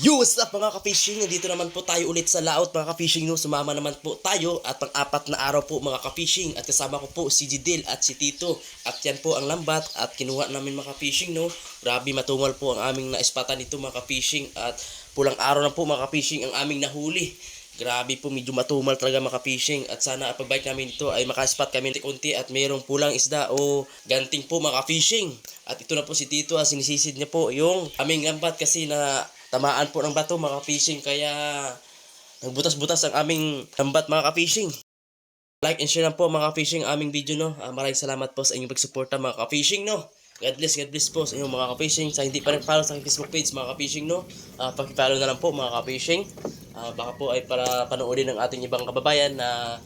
Yo, what's up mga ka-fishing? Nandito naman po tayo ulit sa laot mga ka-fishing no. Sumama naman po tayo at pang-apat na araw po mga ka-fishing at kasama ko po si Jidil at si Tito. At yan po ang lambat at kinuha namin mga ka-fishing no. Grabe matungal po ang aming naispatan nito mga ka-fishing at pulang araw na po mga ka-fishing ang aming nahuli. Grabe po, medyo matumal talaga mga ka-fishing at sana pagbike namin ito ay makaspot kami ng konti at mayroong pulang isda o ganting po mga ka-fishing. At ito na po si Tito, ah, sinisisid niya po yung aming lambat kasi na tamaan po ng bato mga ka-fishing kaya nagbutas-butas ang aming lambat mga ka-fishing. Like and share lang po mga ka-fishing ang aming video no. Ah, maraming salamat po sa inyong pagsuporta mga ka-fishing no. God bless, God bless po sa inyong mga ka-fishing. Sa hindi pa rin follow sa Facebook page mga ka-fishing no. Ah, paki-follow na lang po mga ka-fishing. Ah, baka po ay para panoorin ng ating ibang kababayan na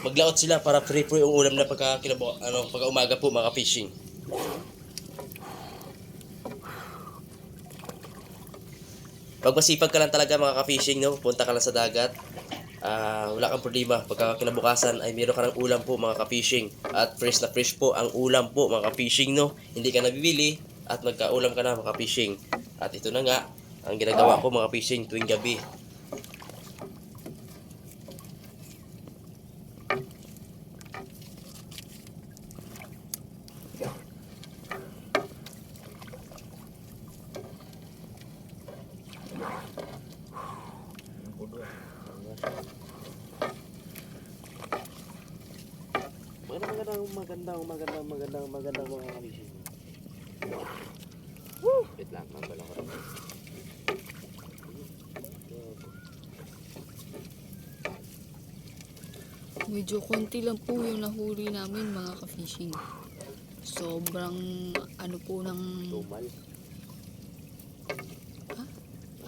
maglaot sila para free po yung ulam na pagka kinabo, ano, pagka umaga po mga ka-fishing. Pag masipag ka lang talaga mga ka-fishing, no? punta ka lang sa dagat. Ah, wala kang problema. Pagka kinabukasan ay meron ka ng ulam po mga ka-fishing. At fresh na fresh po ang ulam po mga ka-fishing, no? Hindi ka nabibili at magkaulam ka na mga ka-fishing. At ito na nga ang ginagawa ko mga fishing tuwing gabi. Magandang magandang magandang magandang magandang mga ka-fishing. Woo! Wait lang, mambala ko rin. Medyo konti lang po yung nahuli namin mga ka-fishing. Sobrang ano po ng Tumal. Ha?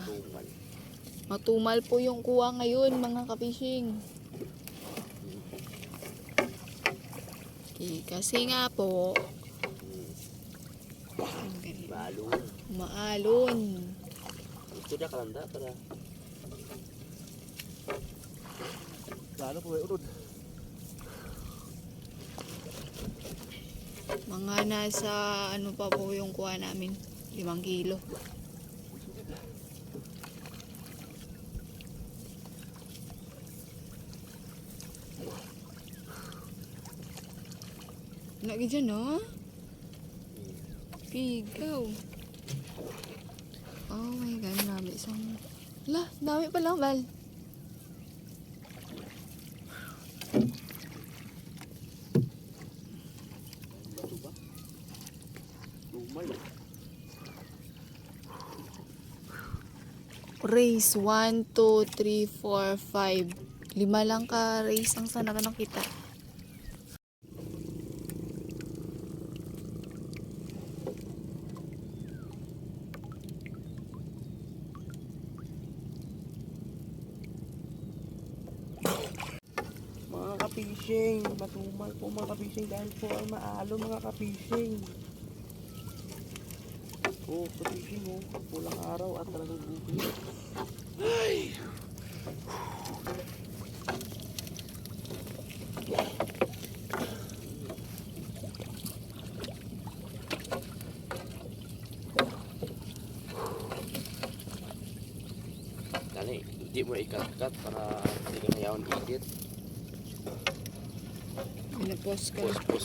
Tumal. matumal po yung kuha ngayon mga ka-fishing. Eh, kasi nga po. Balo. maalon. Ito na kalanda para. Lalo po may urod. Mga nasa ano pa po yung kuha namin. Limang kilo. Lagi dyan, no? Pigaw. Oh my God, marami isang... La, dami pa lang, Val. Race 1, 2, 3, 4, 5. Lima lang ka race ang sana ka nakita. Ka-fishing, matumal po mga ka-fishing dahil po ay maalo mga ka-fishing. Oh, ka-fishing oh, pulang araw at talagang gubi. Ay! Dali, hindi mo ikat-kat para hindi ka mayawan ikit. Не поскольку.